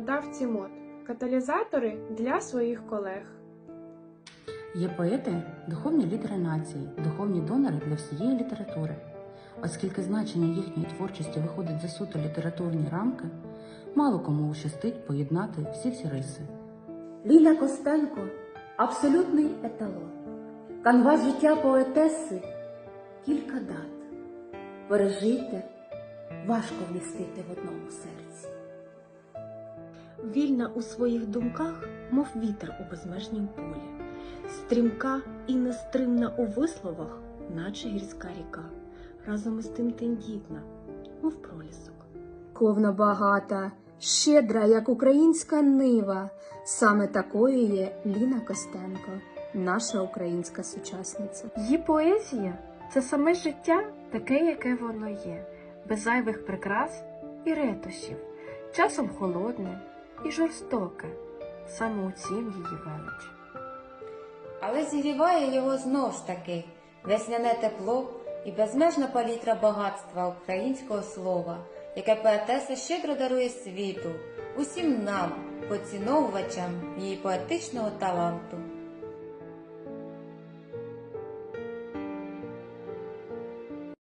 продавці мод, каталізатори для своїх колег. Є поети, духовні лідери нації, духовні донори для всієї літератури. Оскільки значення їхньої творчості виходить за суто літературні рамки, мало кому щастить поєднати всі ці риси. Ліля Костенко абсолютний еталон. Канва життя поетеси кілька дат. Пережити важко вмістити в одному серці. Вільна у своїх думках, мов вітер у безмежнім полі, стрімка і нестримна у висловах, наче гірська ріка, разом із тим тендітна, мов пролісок. Ковна багата, щедра, як українська нива. Саме такою є Ліна Костенко, наша українська сучасниця. Її поезія це саме життя, таке, яке воно є, без зайвих прикрас і ретушів, часом холодне і жорстоке, саме у цім її велич. Але зігріває його знов ж таки весняне тепло і безмежна палітра багатства українського слова, яке поетеса щедро дарує світу, усім нам, поціновувачам її поетичного таланту.